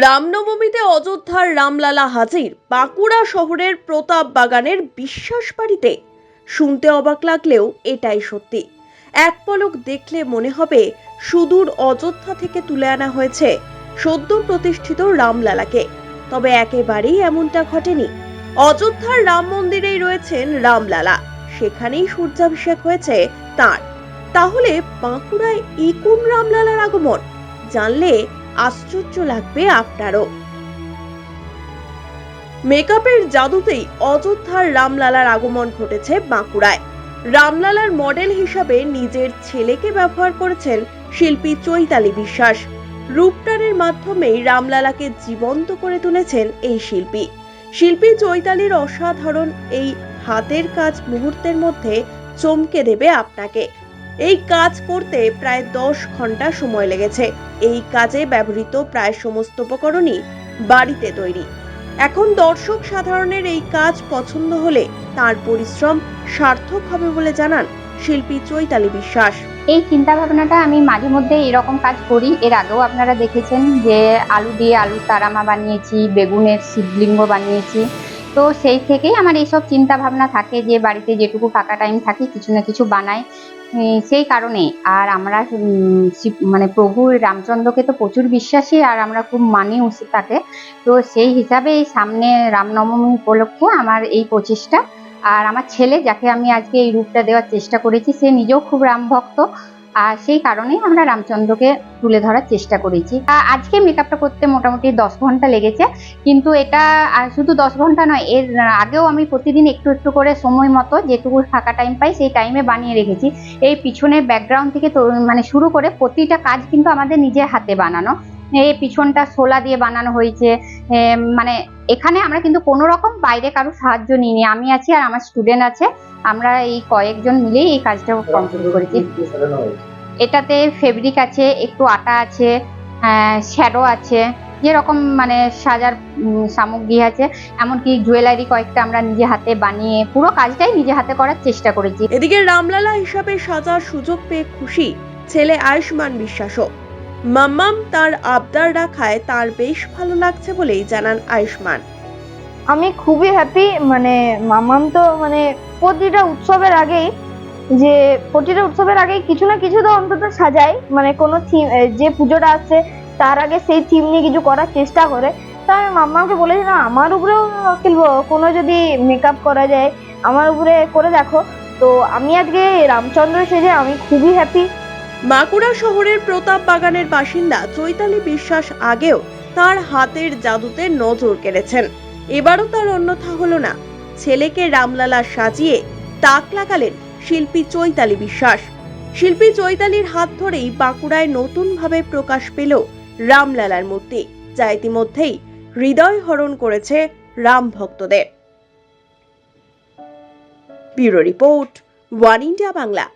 রামনবমীতে অযোধ্যার রামলালা হাজির বাঁকুড়া শহরের প্রতাপ বাগানের বিশ্বাস বাড়িতে। শুনতে অবাক লাগলেও এটাই সত্যি। এক পলক দেখলে মনে হবে সুদূর অযোধ্যা থেকে তুলে আনা হয়েছে সদ্য প্রতিষ্ঠিত রামলালাকে। তবে একেবারেই এমনটা ঘটেনি। অযোধ্যার রাম মন্দিরেই রয়েছেন রামলালা। সেখানেই সূর্যাভিষেক হয়েছে তার। তাহলে বাঁকুড়ায় এই রামলালার আগমন? জানলে আশ্চর্য লাগবে আপনারও। মেকআপের জাদুতেই অযোধ্যার রামলালার আগমন ঘটেছে বাঁকুড়ায়। রামলালার মডেল হিসাবে নিজের ছেলেকে ব্যবহার করেছেন শিল্পী চৈতালি বিশ্বাস। রূপটানের মাধ্যমেই রামলালাকে জীবন্ত করে তুলেছেন এই শিল্পী। শিল্পী চৈতালির অসাধারণ এই হাতের কাজ মুহূর্তের মধ্যে চমকে দেবে আপনাকে। এই কাজ করতে প্রায় দশ ঘণ্টা সময় লেগেছে। এই কাজে ব্যবহৃত প্রায় সমস্ত উপকরণই বাড়িতে তৈরি। এখন দর্শক সাধারণের এই কাজ পছন্দ হলে তার পরিশ্রম সার্থক হবে বলে জানান শিল্পী চৈতালি বিশ্বাস। এই চিন্তা ভাবনাটা আমি মাঝে মধ্যে এরকম কাজ করি। এর আগেও আপনারা দেখেছেন যে আলু দিয়ে আলু তারামা বানিয়েছি, বেগুনের শিবলিঙ্গ বানিয়েছি। তো সেই থেকেই আমার এইসব চিন্তা ভাবনা থাকে যে বাড়িতে যেটুকু ফাঁকা টাইম থাকে কিছু না কিছু বানাই। সেই কারণে আর আমরা মানে প্রভু রামচন্দ্রকে তো প্রচুর বিশ্বাসী আর আমরা খুব মানিও তাকে। তো সেই হিসাবে এই সামনে রামনবমী উপলক্ষে আমার এই প্রচেষ্টা। আর আমার ছেলে, যাকে আমি আজকে এই রূপটা দেওয়ার চেষ্টা করেছি, সে নিজেও খুব রাম ভক্ত আর সেই কারণেই আমরা রামচন্দ্রকে তুলে ধরার চেষ্টা করেছি। আজকে মেকআপটা করতে মোটামুটি দশ ঘণ্টা লেগেছে, কিন্তু এটা শুধু দশ ঘণ্টা নয়, এর আগেও আমি প্রতিদিন একটু একটু করে সময় মতো যেটুকু ফাঁকা টাইম পাই সেই টাইমে বানিয়ে রেখেছি। এই পিছনে ব্যাকগ্রাউন্ড থেকে মানে শুরু করে প্রতিটা কাজ কিন্তু আমাদের নিজের হাতে বানানো। এই পিছনটা শোলা দিয়ে বানানো হয়েছে মানে এখানে আমরা কিন্তু কোনো রকম বাইরে কারও সাহায্য নিইনি। আমি আছি আর আমার স্টুডেন্ট আছে। আমরা এই কয়েকজন মিলেই এই কাজটা কমপ্লিট করেছি। এটাতে ফেব্রিক আছে, একটু আটা আছে শ্যাডো আছে, যেরকম মানে সাজার সামগ্রী আছে। এমনকি জুয়েলারি কয়েকটা আমরা নিজে হাতে বানিয়ে পুরো কাজটাই নিজে হাতে করার চেষ্টা করেছি। এদিকে রামলালা হিসাবে সাজার সুযোগ পেয়ে খুশি ছেলে আয়ুষ্মান বিশ্বাসও। মাম্মাম তার আবদার রাখায় তার বেশ ভালো লাগছে বলেই জানান আয়ুষ্মান। আমি খুবই হ্যাপি মানে মামাম তো মানে প্রতিটা উৎসবের আগেই, যে প্রতিটা উৎসবের আগেই কিছু না কিছু তো অন্তত সাজায় মানে কোনো থিম যে পুজোটা আসছে তার আগে সেই থিম নিয়ে কিছু করার চেষ্টা করে। তা আমি মাম্মাকে বলেছিলাম আমার উপরেও খেলব কোনো যদি মেকআপ করা যায়, আমার উপরে করে দেখো। তো আমি আজকে রামচন্দ্র সেজে আমি খুবই হ্যাপি বাঁকুড়া শহরের প্রতাপ বাগানের বাসিন্দা চৈতালি বিশ্বাস আগেও তার হাতের জাদুতে নজর কেড়েছেন। এবারও তার অন্যথা হলো না। ছেলেকে রামলালা সাজিয়ে তাক লাগালেন শিল্পী চৈতালি বিশ্বাস। শিল্পী চৈতালির হাত ধরেই বাঁকুড়ায় নতুনভাবে প্রকাশ পেল রামলালার মূর্তি, যা ইতিমধ্যেই হৃদয় হরণ করেছে রাম ভক্তদের। Bureau report, one India Bangla.